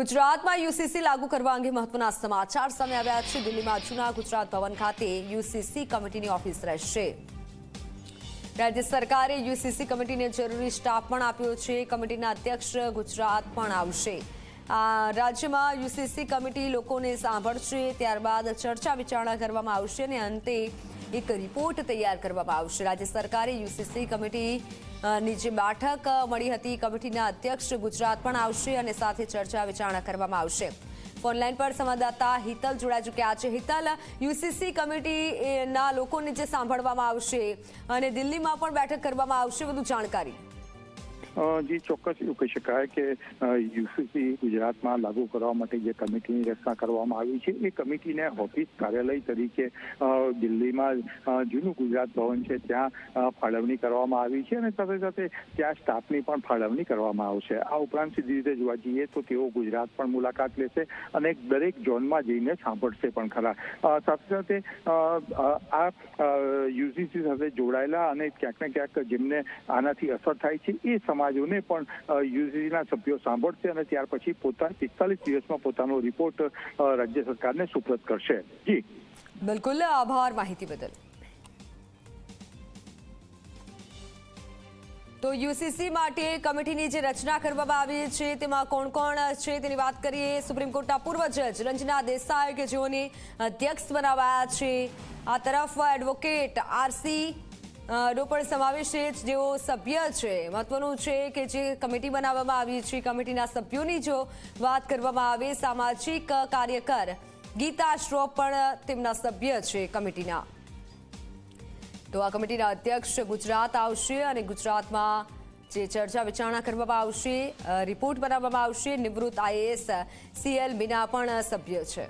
ગુજરાતમાં યુસીસી લાગુ કરવા અંગે મહત્વના સમાચાર સામે આવ્યા છે. દિલ્હીમાં જૂના ગુજરાત ભવન ખાતે યુસીસી કમિટીની ઓફિસ રહેશે. રાજ્ય સરકારે યુસીસી કમિટીને જરૂરી સ્ટાફ પણ આપ્યો છે. કમિટીના અધ્યક્ષ ગુજરાત પણ આવશે. રાજ્યમાં યુસીસી કમિટી લોકોને સાંભળશે, ત્યારબાદ ચર્ચા વિચારણા કરવામાં આવશે અને અંતે એક રિપોર્ટ તૈયાર કરવામાં આવશે. રાજ્ય સરકારે યુસીસી કમિટી ની જે બેઠક મળી હતી. કમિટીના અધ્યક્ષ ગુજરાત પણ આવશે અને સાથે ચર્ચા વિચારણા કરવામાં આવશે. ફોનલાઈન પર સંવાદદાતા હિતલ જોડાઈ ચૂક્યા છે. હિતલ યુસીસી કમિટી એ, ના લોકોને જે સાંભળવામાં આવશે અને દિલ્હીમાં પણ બેઠક કરવામાં આવશે વધુ જાણકારી. જી, ચોક્કસ એવું કહી શકાય કે યુસીસી ગુજરાતમાં લાગુ કરવા માટે જે કમિટીની રચના કરવામાં આવી છે, એ કમિટીને ઓફિસ કાર્યાલય તરીકે દિલ્હીમાં જૂનું ગુજરાત ભવન છે, ત્યાં ફાળવણી કરવામાં આવી છે અને સાથે સાથે ત્યાં સ્ટાફની પણ ફાળવણી કરવામાં આવશે. આ ઉપરાંત સીધી રીતે જોવા જઈએ તો તેઓ ગુજરાત પણ મુલાકાત લેશે અને દરેક ઝોનમાં જઈને સાંભળશે પણ ખરા. સાથે સાથે આ યુસીસી સાથે જોડાયેલા અને ક્યાંક ને ક્યાંક જેમને આનાથી અસર થાય છે, એ સમાજોને પણ યુસીસીના સભ્યો સાંભળશે અને ત્યાર પછી પોતા પિસ્તાલીસ દિવસમાં પોતાનો રિપોર્ટ રાજ્ય સરકારને સુપ્રત કરશે. જી. બિલકુલ, આભાર માહિતી બદલ. તો યુસીસી માટે કમિટીની જે રચના કરવામાં આવી છે, તેમાં કોણ કોણ છે તેની વાત કરીએ. સુપ્રીમ કોર્ટના પૂર્વ જજ રંજના દેસાઈ કે જેઓને અધ્યક્ષ બનાવાયા છે. આ તરફ એડવોકેટ આરસી નો પણ સમાવેશ છે, જેઓ સભ્ય છે. મહત્વનું છે કે જે કમિટી બનાવવામાં આવી છે, કમિટીના સભ્યોની જો વાત કરવામાં આવે, સામાજિક કાર્યકર ગીતા શ્રોફ પણ તેમના સભ્ય છે કમિટીના. તો આ કમિટીના અધ્યક્ષ ગુજરાત આવશે અને ગુજરાતમાં જે ચર્ચા વિચારણા કરવામાં આવશે રિપોર્ટ બનાવવામાં આવશે. નિવૃત્ત આઈએએસ સીએલ મીના પણ સભ્ય છે.